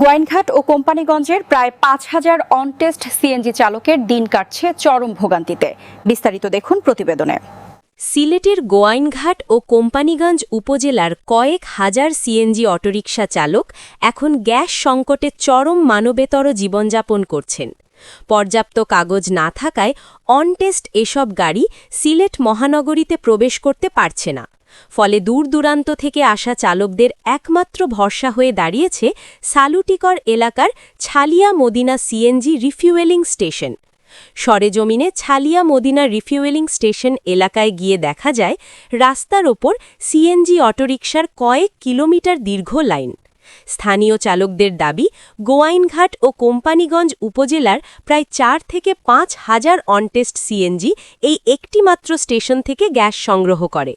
গোয়াইনঘাট ও কোম্পানিগঞ্জের প্রায় পাঁচ হাজার অনটেস্ট সিএনজি চালকের দিন কাটছে চরম ভোগান্তিতে। বিস্তারিত দেখুন প্রতিবেদনে। সিলেটের গোয়াইনঘাট ও কোম্পানিগঞ্জ উপজেলার কয়েক হাজার সিএনজি অটোরিকশা চালক এখন গ্যাস সংকটে চরম মানবেতর জীবনযাপন করছেন। পর্যাপ্ত কাগজ না থাকায় অনটেস্ট এসব গাড়ি সিলেট মহানগরীতে প্রবেশ করতে পারছে না। ফলে দূর দূরান্ত থেকে আসা চালকদের একমাত্র ভরসা হয়ে দাঁড়িয়েছে সালুটিকর এলাকার Chhalia Madina CNG refuelling station. সরেজমিনে ছালিয়া মদিনা রিফিউয়েলিং স্টেশন এলাকায় গিয়ে দেখা যায়, রাস্তার ওপর সিএনজি অটোরিকশার কয়েক কিলোমিটার দীর্ঘ লাইন। স্থানীয় চালকদের দাবি, গোয়াইনঘাট ও কোম্পানিগঞ্জ উপজেলার প্রায় চার থেকে পাঁচ হাজার অনটেস্ট সিএনজি এই একটিমাত্র স্টেশন থেকে গ্যাস সংগ্রহ করে।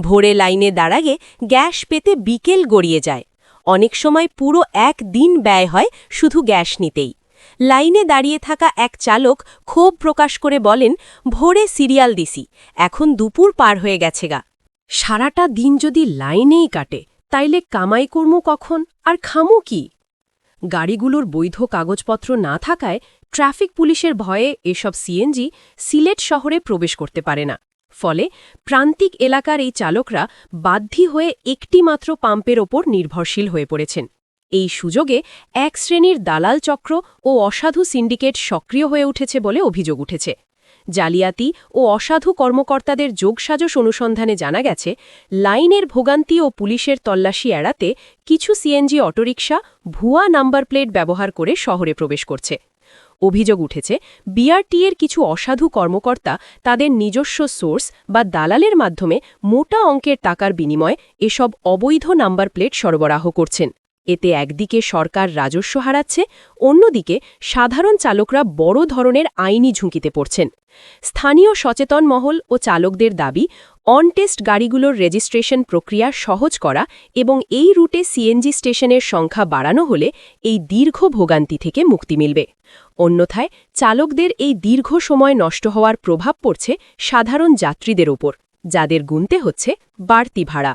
ভোরে লাইনে দাঁড়াগে গ্যাস পেতে বিকেল গড়িয়ে যায়। অনেক সময় পুরো এক দিন ব্যয় হয় শুধু গ্যাস নিতেই। লাইনে দাঁড়িয়ে থাকা এক চালক ক্ষোভ প্রকাশ করে বলেন, ভোরে সিরিয়াল দিছি, এখন দুপুর পার হয়ে গেছে গা। সারাটা দিন যদি লাইনেই কাটে, তাইলে কামাই কর্ম কখন, আর খামু কি? গাড়িগুলোর বৈধ কাগজপত্র না থাকায় ট্রাফিক পুলিশের ভয়ে এসব সিএনজি সিলেট শহরে প্রবেশ করতে পারে না। ফলে প্রান্তিক এলাকার এই চালকরা বাধ্যি হয়ে একটিমাত্র পাম্পের ওপর নির্ভরশীল হয়ে পড়েছেন। এই সুযোগে এক শ্রেণির দালাল চক্র ও অসাধু সিন্ডিকেট সক্রিয় হয়ে উঠেছে বলে অভিযোগ উঠেছে। জালিয়াতি ও অসাধু কর্মকর্তাদের যোগসাজশ অনুসন্ধানে জানা গেছে, লাইনের ভোগান্তি ও পুলিশের তল্লাশি এড়াতে কিছু সিএনজি অটোরিকশা ভুয়া নাম্বার প্লেট ব্যবহার করে শহরে প্রবেশ করছে। অভিযোগ উঠেছে, বিআরটিএর কিছু অসাধু কর্মকর্তা তাদের নিজস্ব সোর্স বা দালালের মাধ্যমে মোটা অঙ্কের টাকার বিনিময়ে এসব অবৈধ নাম্বার প্লেট সরবরাহ করছেন। এতে একদিকে সরকার রাজস্ব হারাচ্ছে, অন্যদিকে সাধারণ চালকরা বড় ধরনের আইনি ঝুঁকিতে পড়ছেন। স্থানীয় সচেতন মহল ও চালকদের দাবি অনটেস্ট গাড়িগুলোর রেজিস্ট্রেশন প্রক্রিয়া সহজ করা এবং এই রুটে সিএনজি স্টেশনের সংখ্যা বাড়ানো হলে এই দীর্ঘ ভোগান্তি থেকে মুক্তি মিলবে। অন্যথায়, চালকদের এই দীর্ঘ সময় নষ্ট হওয়ার প্রভাব পড়ছে সাধারণ যাত্রীদের ওপর, যাদের গুনতে হচ্ছে বাড়তি ভাড়া।